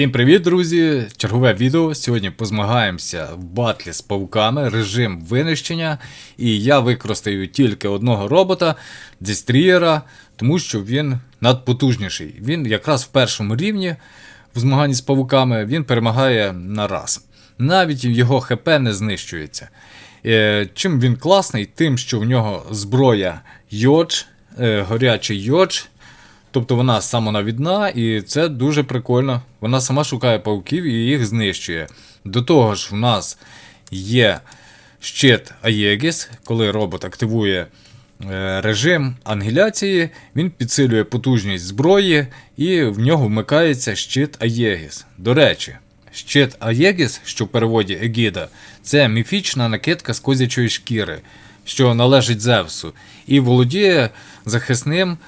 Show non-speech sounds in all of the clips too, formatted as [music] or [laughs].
Всім привіт, друзі! Чергове відео. Сьогодні позмагаємося в батлі з павуками, режим винищення. І я використаю тільки одного робота, Дестрієра, тому що він надпотужніший. Він якраз в першому рівні в змаганні з павуками він перемагає на раз. Навіть його ХП не знищується. Е, Чим він класний? Тим, що в нього зброя йодж, е, горячий йодж. Тобто вона самонавідна, і це дуже прикольно. Вона сама шукає пауків і їх знищує. До того ж, в нас є щит Аєгіс, коли робот активує е, режим ангеляції, він підсилює потужність зброї, і в нього вмикається щит Аєгіс. До речі, щит Аєгіс, що в переводі Егіда, це міфічна накидка з козячої шкіри, що належить Зевсу, і володіє захисним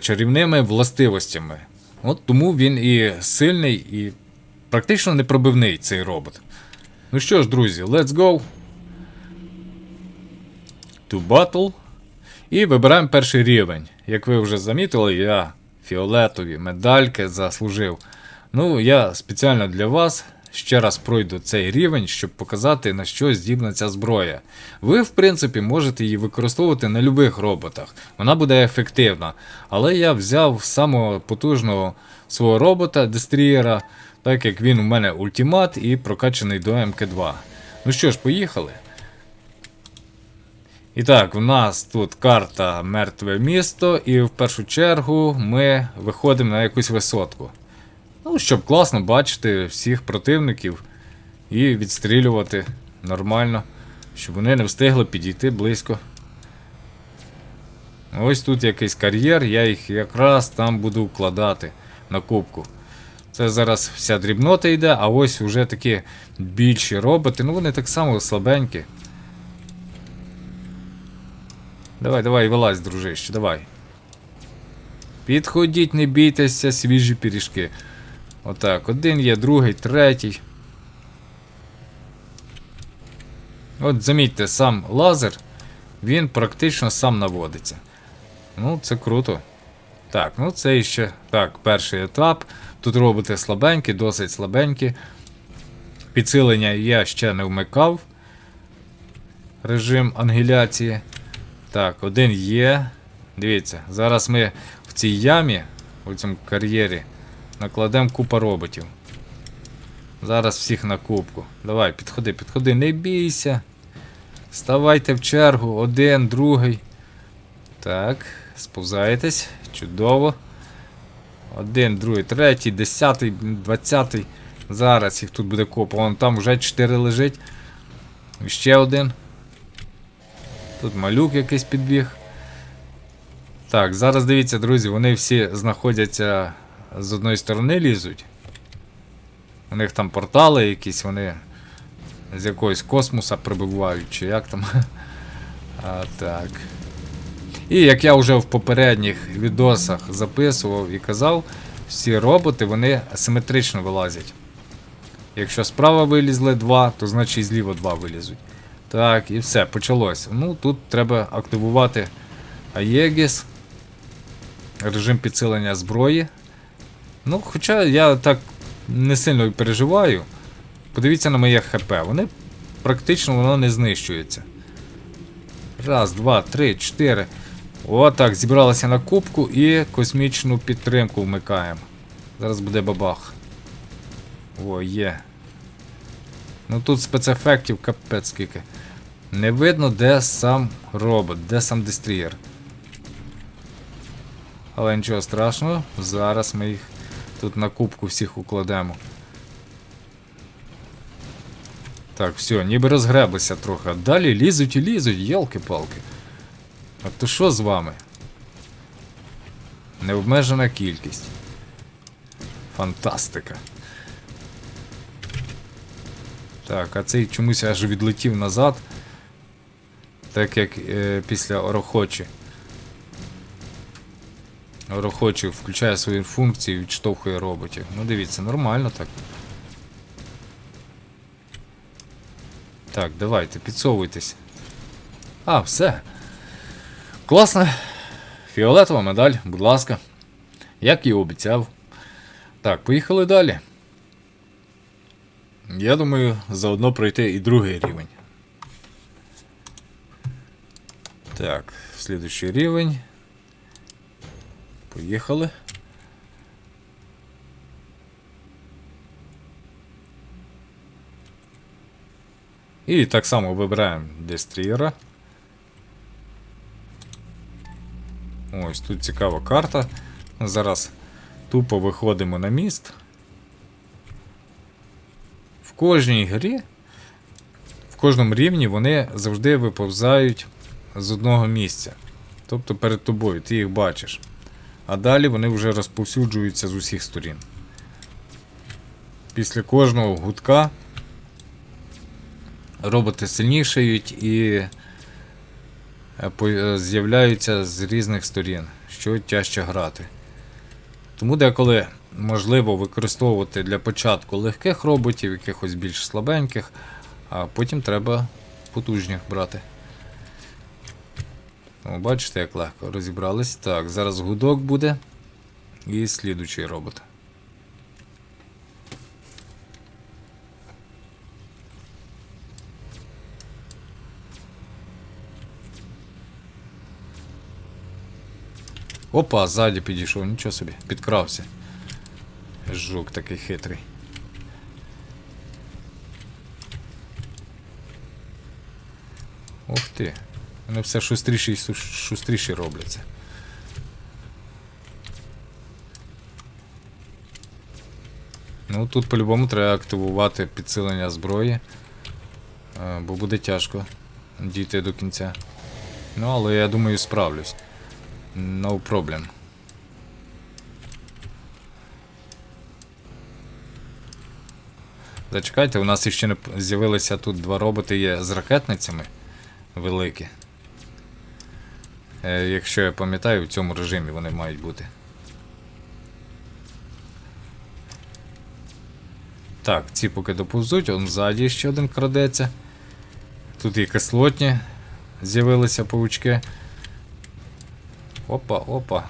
чарівними властивостями. От тому він і сильний, і практично непробивний цей робот. Ну що ж, друзі, let's go. To battle. І вибираємо перший рівень. Як ви вже замітили, я фіолетові медальки заслужив. Ну, я спеціально для вас ще раз пройду цей рівень, щоб показати, на що здібна ця зброя. Ви, в принципі, можете її використовувати на будь-яких роботах. Вона буде ефективна. Але я взяв самого потужного свого робота, дестрієра, так як він у мене ультимат і прокачаний до МК2. Ну що ж, поїхали. І так, в нас тут карта Мертве місто, і в першу чергу ми виходимо на якусь висотку. Ну, щоб класно бачити всіх противників і відстрілювати нормально, щоб вони не встигли підійти близько. Ось тут якийсь кар'єр, я їх якраз там буду вкладати на кубку. Це зараз вся дрібнота йде, а ось вже такі більші роботи, ну вони так само слабенькі. Давай, давай, вилазь, дружище, давай. Підходіть, не бійтеся, свіжі пиріжки. Отак, один є, другий, третій. От замітьте, сам лазер, він практично сам наводиться. Ну, це круто. Так, ну це ще. Так, перший етап. Тут роботи слабенькі, досить слабенькі. Підсилення я ще не вмикав. Режим ангеляції. Так, один є. Дивіться, зараз ми в цій ямі, у цьому кар'єрі, накладемо купа роботів. Зараз всіх на кубку. Давай, підходи, підходи, не бійся. Ставайте в чергу, один, другий. Так, сповзаєтесь. Чудово. Один, другий, третій, десятий, двадцятий. Зараз їх тут буде купа. Вон там вже 4 лежить. І ще один. Тут малюк якийсь підбіг. Так, зараз дивіться, друзі, вони всі знаходяться з одної сторони лізуть. У них там портали якісь, вони з якогось космоса прибувають, чи як там. [laughs] А, так. І як я вже в попередніх відосах записував і казав, всі роботи вони асиметрично вилазять. Якщо справа вилізли два, то значить і зліва два вилізуть. Так, і все, почалось. Ну, тут треба активувати Аєгіс. Режим підсилення зброї. Ну, хоча я так не сильно переживаю. Подивіться на моє ХП. Вони практично воно не знищується. Раз, два, три, чотири. Отак, зібралися на кубку і космічну підтримку вмикаємо. Зараз буде бабах. О, є. Ну тут спецефектів капець скільки. Не видно, де сам робот, де сам дестрієр. Але нічого страшного, зараз ми їх тут на кубку всіх укладемо. Так, все, ніби розгреблися трохи. Далі лізуть і лізуть, ялки-палки. А то що з вами? Необмежена кількість. Фантастика. Так, а цей чомусь аж відлетів назад. Так як е, після Орохочі. Орохочі включає свої функції, відштовхує роботів. Ну дивіться, нормально так. Так, давайте, підсовуйтесь. А, все. Класно. Фіолетова медаль, будь ласка. Як і обіцяв. Так, поїхали далі. Я думаю, заодно пройти і другий рівень. Так, слідуючий рівень. Поїхали. І так само вибираємо дестрієра. Ось тут цікава карта. Зараз тупо виходимо на міст. В кожній грі, в кожному рівні вони завжди виповзають з одного місця. Тобто перед тобою, ти їх бачиш. А далі вони вже розповсюджуються з усіх сторін. Після кожного гудка роботи сильнішають і е, е, з'являються з різних сторін, що тяжче грати. Тому деколи можливо використовувати для початку легких роботів, якихось більш слабеньких, а потім треба потужних брати. О, бачите, як легко розібрались. Так, зараз гудок буде. І слідучий робот. Опа, ззаді підійшов, нічого собі, підкрався. Жук такий хитрий. Ух ти. Вони все шустріші і шустріші робляться. Ну тут по-любому треба активувати підсилення зброї. е, Бо буде тяжко дійти до кінця. Ну, але я думаю, справлюсь. No problem. Зачекайте, у нас іще не з'явилися тут два роботи є з ракетницями великі. Е, якщо я пам'ятаю, в цьому режимі вони мають бути. Так, ці поки доповзуть, он ззаді ще один крадеться. Тут і кислотні з'явилися паучки. Опа, опа.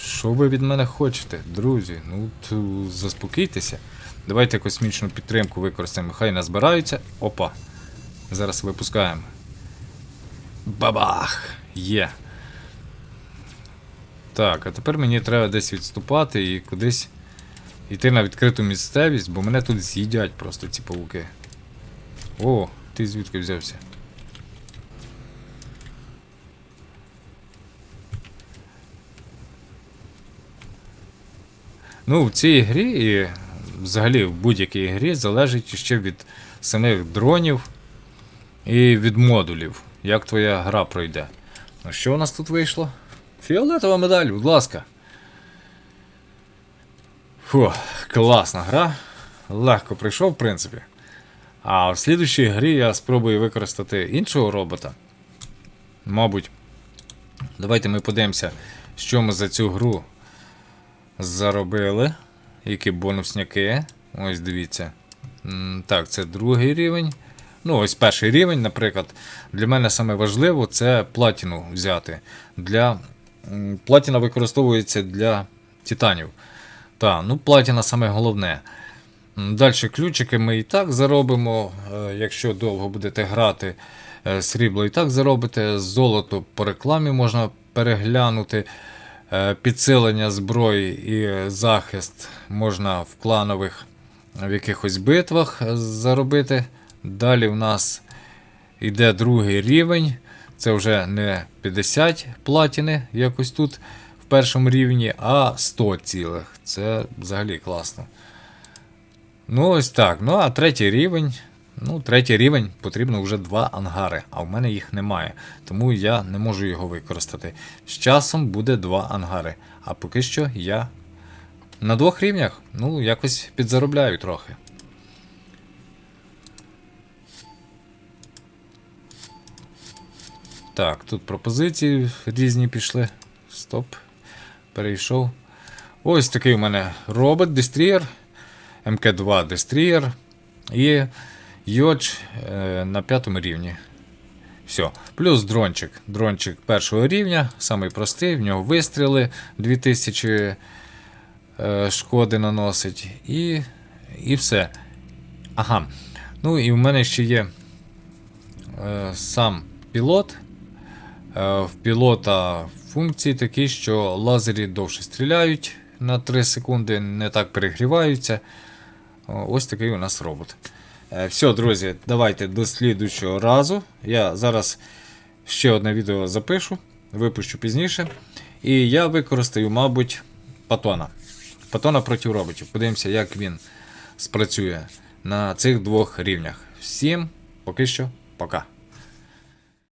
Що ви від мене хочете, друзі? Ну, то заспокійтеся. Давайте космічну підтримку використаємо. Хай назбираються. Опа. Зараз випускаємо. Бабах! Є. Так, а тепер мені треба десь відступати і кудись йти на відкриту місцевість, бо мене тут з'їдять просто ці павуки. О, ти звідки взявся? Ну, в цій грі і взагалі в будь-якій грі залежить ще від самих дронів і від модулів, як твоя гра пройде. Ну що у нас тут вийшло? Фіолетова медаль, будь ласка. Фу, класна гра. Легко прийшов, в принципі. А в слідущій грі я спробую використати іншого робота. Мабуть. Давайте ми подивимося, що ми за цю гру заробили. Які бонусняки. Ось дивіться. Так, це другий рівень. Ну, ось перший рівень, наприклад. Для мене саме важливо це платіну взяти. Для... Платіна використовується для титанів. Так, ну платіна саме головне. Далі ключики ми і так заробимо. е, Якщо довго будете грати, е, срібло і так заробите. Золото по рекламі можна переглянути. Е, Підсилення зброї і захист можна в кланових в якихось битвах заробити. Далі в нас йде другий рівень. Це вже не 50 платіни, якось тут в першому рівні, а 100 цілих. Це взагалі класно. Ну, ось так. Ну, а третій рівень. Ну, третій рівень потрібно вже два ангари, а в мене їх немає. Тому я не можу його використати. З часом буде два ангари. А поки що я на двох рівнях, ну, якось підзаробляю трохи. Так, тут пропозиції різні пішли. Стоп. Перейшов. Ось такий у мене робот Destroyer. МК2 Destroyer і Йодж е, на п'ятому рівні. Все. Плюс дрончик. Дрончик першого рівня, самий простий, в нього вистріли 2000 е, шкоди наносить. І, і все. Ага. Ну і в мене ще є е, сам пілот. Е, в пілота функції такі, що лазері довше стріляють на 3 секунди, не так перегріваються. Ось такий у нас робот. Е, все, друзі, давайте до слідучого разу. Я зараз ще одне відео запишу, випущу пізніше. І я використаю, мабуть, патона. Патона проти роботів. Подивимося, як він спрацює на цих двох рівнях. Всім поки що, пока.